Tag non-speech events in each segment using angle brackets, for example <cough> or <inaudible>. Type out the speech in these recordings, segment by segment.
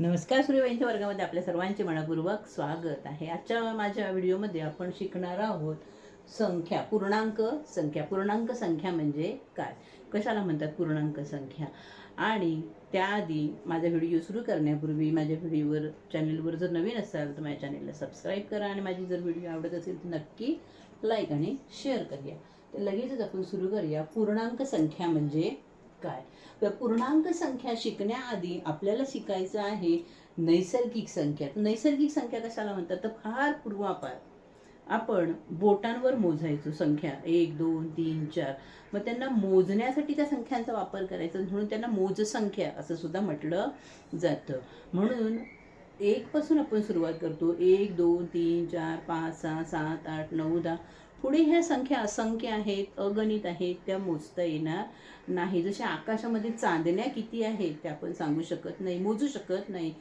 नमस्कार सूर्यवाहिनीच्या वर्गामध्ये आपल्या सर्वांचे मनपूर्वक स्वागत आहे. आजच्या माझ्या व्हिडिओमध्ये आपण शिकणार आहोत संख्या पूर्णांक. संख्या पूर्णांक संख्या म्हणजे काय? कशाला म्हणतात पूर्णांक संख्या? आणि त्याआधी माझा व्हिडिओ सुरू करण्यापूर्वी माझ्या व्हिडिओवर चॅनलवर जर नवीन असाल तर माझ्या चॅनलला सबस्क्राईब करा आणि माझी जर व्हिडिओ आवडत असेल तर नक्की लाईक आणि शेअर करूया. तर लगेचच आपण सुरू करूया. पूर्णांक संख्या म्हणजे काय? तर पूर्णांक संख्या शिकण्याआधी आपल्याला शिकायचं आहे नैसर्गिक संख्या. नैसर्गिक संख्या कशाला म्हणतात? तर फार पूर्वापार. आपण बोटांवर मोजायचो संख्या. एक दोन तीन चार. मग त्यांना मोजण्यासाठी त्या संख्यांचा वापर करायचा. म्हणून त्यांना मोजसंख्या असं सुद्धा म्हटलं जातं. म्हणून एकपासून आपण सुरुवात करतो. एक दोन तीन चार पाच सहा सात आठ नऊ दहा. पुढे ह्या संख्या असंख्य आहेत अगणित आहेत त्या मोजता येणार नाही. जसे आकाशामध्ये चांदण्या किती आहेत त्या आपण सांगू शकत नाही मोजू शकत नाही.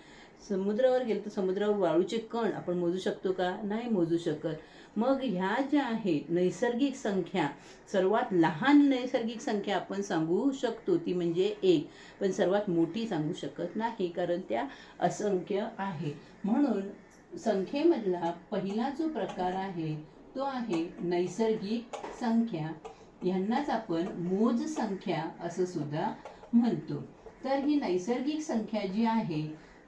समुद्रावर गेलो तर समुद्रावर वाळूचे कण आपण मोजू शकतो का? नाही मोजू शकत. मग ह्या ज्या आहेत नैसर्गिक संख्या सर्वात लहान नैसर्गिक संख्या आपण सांगू शकतो ती म्हणजे एक. पण सर्वात मोठी सांगू शकत नाही कारण त्या असंख्य आहे म्हणून संख्येमधला पहिला जो प्रकार आहे तो आहे नैसर्गिक संख्या. यांनाच आपण मोज संख्या असं सुद्धा म्हणतो. तर ही नैसर्गिक संख्या जी आहे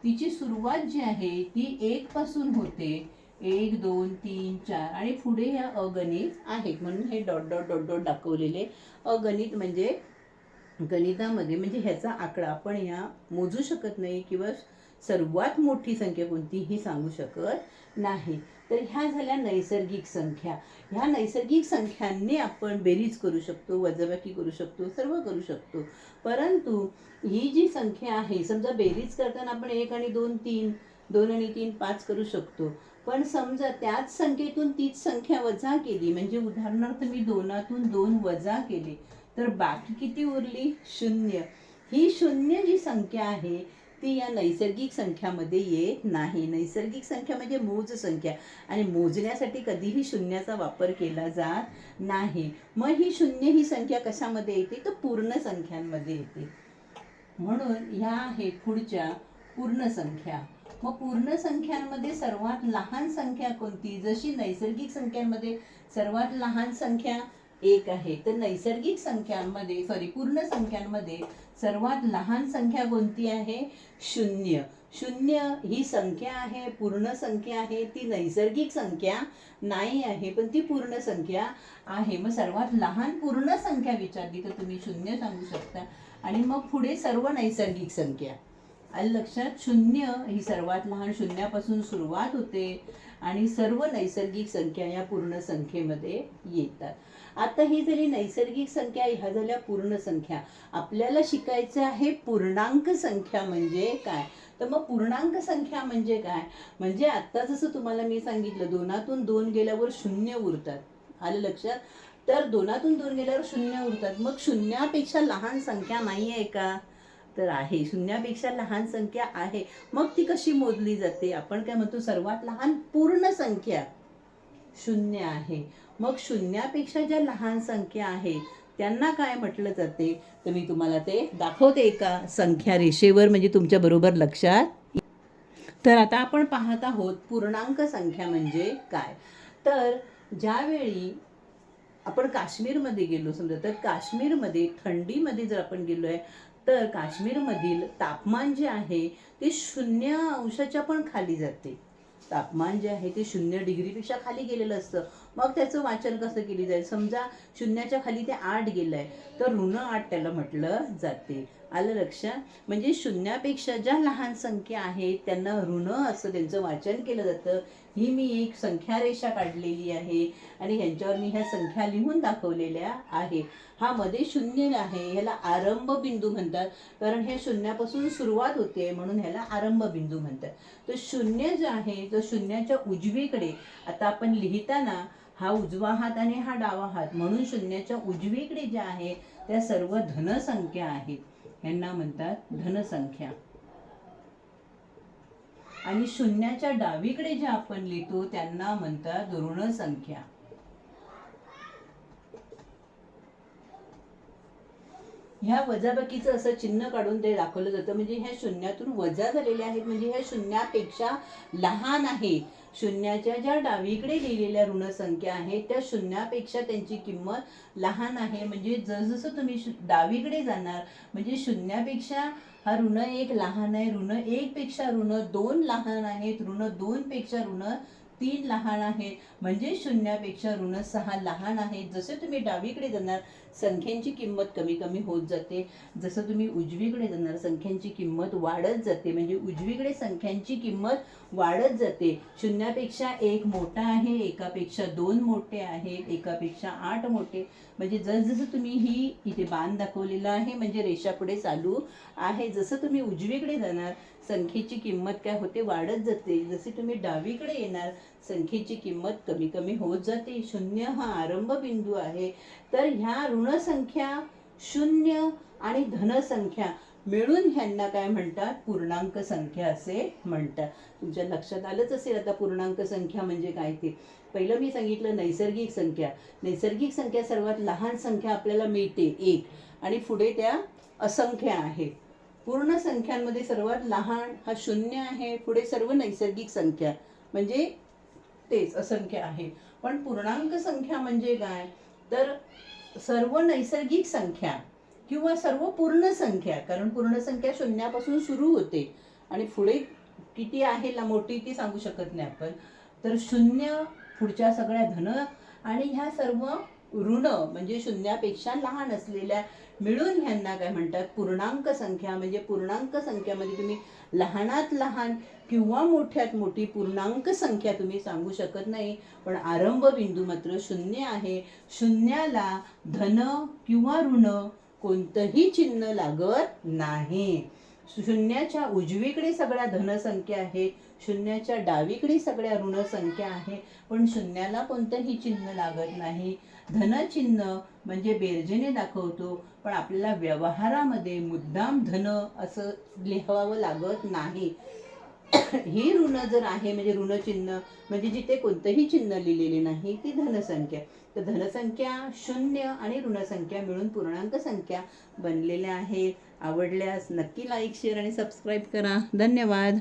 तिची सुरुवात जी आहे ती एक पासून होते. एक दोन तीन चार आणि पुढे ह्या अगणित आहेत. म्हणून हे डॉट डॉट डॉट डॉट दाखवलेले अगणित म्हणजे गणितामध्ये म्हणजे ह्याचा आकडा. आपण या मोजू शकत नाही किंवा सर्वात मोठी संख्या कोणतीही सांगू शकत नाही. तर ह्या झाल्या नैसर्गिक संख्या. ह्या नैसर्गिक संख्यांनी आपण बेरीज करू शकतो वजाबाकी करू शकतो सर्व करू शकतो. परंतु ही जी संख्या आहे समजा बेरीज करताना आपण एक आणि दोन तीन दोन आणि तीन पाच करू शकतो. पण समजा त्याच संख्येतून तीच संख्या वजा केली म्हणजे उदाहरणार्थ मी दोनातून दोन वजा केले तर बाकी किती उरली? शून्य. ही शून्य जी संख्या आहे ती या नैसर्गिक संख्यामध्ये येत नाही. नैसर्गिक संख्या म्हणजे मोज संख्या. आणि मोजण्यासाठी कधीही शून्याचा वापर केला जात नाही. मग ही शून्य ही संख्या कशामध्ये येते? तर पूर्ण संख्यांमध्ये येते. म्हणून ह्या आहे पुढच्या पूर्ण संख्या. मग पूर्ण संख्यांमध्ये सर्वात लहान संख्या कोणती? जशी नैसर्गिक संख्यांमध्ये सर्वात लहान संख्या एक आहे. तर नैसर्गिक संख्यांमध्ये सॉरी पूर्ण संख्यांमध्ये सर्वात लहान संख्या कोणती आहे? शून्य. शून्य ही संख्या आहे पूर्ण संख्या आहे. ती नैसर्गिक संख्या नाही आहे पण ती पूर्ण संख्या आहे. मग सर्वात लहान पूर्ण संख्या विचारली तर तुम्ही शून्य सांगू शकता. आणि मग पुढे सर्व नैसर्गिक संख्या. आलं लक्षात? शून्य. ही सर्वात लहान शून्यापासून सुरुवात होते आणि सर्व नैसर्गिक संख्या या पूर्ण संख्येमध्ये येतात. आता ही झाली नैसर्गिक संख्या ह्या झाल्या पूर्ण संख्या. आपल्याला शिकायचं आहे पूर्णांक संख्या म्हणजे काय? तर मग पूर्णांक संख्या म्हणजे काय? म्हणजे आत्ता जसं तुम्हाला मी सांगितलं दोनातून दोन गेल्यावर शून्य उरतात. आलं लक्षात? तर दोनातून दोन गेल्यावर शून्य उरतात. मग शून्यापेक्षा लहान संख्या नाही आहे का? तर आहे. शून्यापेक्षा लहान संख्या आहे. मग ती कशी मोजली जाते? आपण काय म्हणतो सर्वात लहान पूर्ण संख्या शून्य आहे. मग शून्यापेक्षा ज्या लहान संख्या आहे त्यांना काय म्हटलं जाते? तर मी तुम्हाला ते दाखवते एका संख्या रेषेवर म्हणजे तुमच्या बरोबर लक्षात तर आता आपण पाहत आहोत पूर्णांक संख्या म्हणजे काय? तर ज्यावेळी आपण काश्मीरमध्ये गेलो समजा तर काश्मीरमध्ये थंडीमध्ये जर आपण गेलो आहे तर काश्मीरमधील तापमान जे आहे ते शून्य अंशाच्या पण खाली जाते. तापमान जे आहे ते शून्य डिग्रीपेक्षा खाली गेलेलं असतं. मग त्याचं वाचन कसं केली जाईल? समजा शून्याच्या खाली ते आठ गेलं आहे तर ऋण आठ त्याला म्हटलं जाते. आलं लक्षात म्हणजे शून्यापेक्षा ज्या लहान संख्या आहेत त्यांना ऋण असं त्यांचं वाचन केलं जातं. ही मी एक संख्या रेषा काढलेली आहे आणि ह्यांच्यावर मी ह्या संख्या लिहून दाखवलेल्या आहे. हा मध्ये शून्य आहे ह्याला आरंभ बिंदू म्हणतात. कारण ह्या शून्यापासून सुरुवात होते म्हणून ह्याला आरंभ बिंदू म्हणतात. तर शून्य जे आहे तर शून्याच्या उजवीकडे आता आपण लिहिताना हा उजवा हात आणि हा डावा हात. म्हणून शून्याच्या उजवीकडे ज्या आहे त्या सर्व धनसंख्या आहेत. यांना म्हणतात धनसंख्या. आणि शून्याच्या डावीकडे ज्या आपण लिहितो त्यांना म्हणतात ऋण संख्या ह्या वजाबाकीचं असं चिन्ह काढून ते दाखवलं जातं. म्हणजे ह्या शून्यातून वजा झालेल्या आहेत. म्हणजे ह्या शून्यापेक्षा लहान आहे. शून्याच्या ज्या डावीकडे लिहिलेल्या ऋणसंख्या आहेत त्या शून्यापेक्षा त्यांची किंमत लहान आहे. म्हणजे जसजसं तुम्ही शु डावीकडे जाणार म्हणजे शून्यापेक्षा हा ऋण एक लहान आहे ऋण एक पेक्षा ऋण दोन लहान आहेत ऋण दोन पेक्षा ऋण तीन लहान आहे म्हणजे शून्यापेक्षा ऋण सहा लहान आहेत. जसे तुम्ही डावीकडे जाणार संख्यांची किंमत कमी कमी होत जाते. जसं तुम्ही उजवीकडे जाणार संख्यांची किंमत वाढत जाते. म्हणजे उजवीकडे संख्यांची किंमत वाढत जाते. शून्यापेक्षा एक मोठा आहे एकापेक्षा दोन मोठे आहेत एकापेक्षा आठ मोठे. म्हणजे जसजसं तुम्ही ही इथे बाण दाखवलेला आहे म्हणजे रेषा पुढे चालू आहे. जसं तुम्ही उजवीकडे जाणार संख्येची किंमत काय होते? वाढत जाते. जसे तुम्ही डावीकडे येणार संख्येची किंमत कमी कमी होत जाते. शून्य हा आरंभ बिंदू आहे. तर ह्या ऋणसंख्या शून्य आणि धनसंख्या मिळून ह्यांना काय म्हणतात? पूर्णांक संख्या असे म्हणतात. तुमच्या लक्षात आलंच असेल आता पूर्णांक संख्या म्हणजे काय ते. पहिलं मी सांगितलं नैसर्गिक संख्या. नैसर्गिक संख्या सर्वात लहान संख्या आपल्याला मिळते. एक. आणि पुढे त्या असंख्य आहेत. पूर्ण संख्यांमध्ये सर्वात लहान हा शून्य आहे. पुढे सर्व नैसर्गिक संख्या. म्हणजे तेच असंख्य आहे. पण पूर्णांक संख्या म्हणजे काय? तर सर्व नैसर्गिक संख्या किंवा सर्व पूर्ण संख्या कारण पूर्ण संख्या शून्यापासून सुरू होते. आणि पुढे किती आहे ला मोठी ती सांगू शकत नाही आपण. तर शून्य पुढच्या सगळ्या धन आणि ह्या सर्व ऋण म्हणजे शून्यापेक्षा लहान असलेल्या मिळून ह्यांना काय म्हणतात? पूर्णांक संख्या म्हणजे पूर्णांक संख्यामध्ये तुम्ही लहानात लहान किंवा मोठ्यात मोठी पूर्णांक संख्या तुम्ही सांगू शकत नाही. पण आरंभ बिंदू मात्र शून्य आहे. शून्याला धन किंवा ऋण कोणतंही चिन्ह लागत नाही. शून्याच्या उजवीकडे सगळ्या धनसंख्या आहेत. शून्याच्या डावीकडे सगळ्या ऋणसंख्या आहे पण शून्याला कोणतंही चिन्ह लागत नाही. धनचिन्ह म्हणजे बेरजेने दाखवतो पण आपल्याला व्यवहारामध्ये मुद्दाम धन असं लिहावं लागत नाही. <coughs> ही ऋण जर आहे म्हणजे ऋणचिन्ह म्हणजे जिथे कोणतंही चिन्ह लिहिलेले नाही ती धनसंख्या तर धनसंख्या शून्य आणि ऋणसंख्या मिळून पूर्णांक संख्या बनलेल्या आहेत. आवडल्यास नक्की लाईक शेअर आणि सबस्क्राईब करा. धन्यवाद.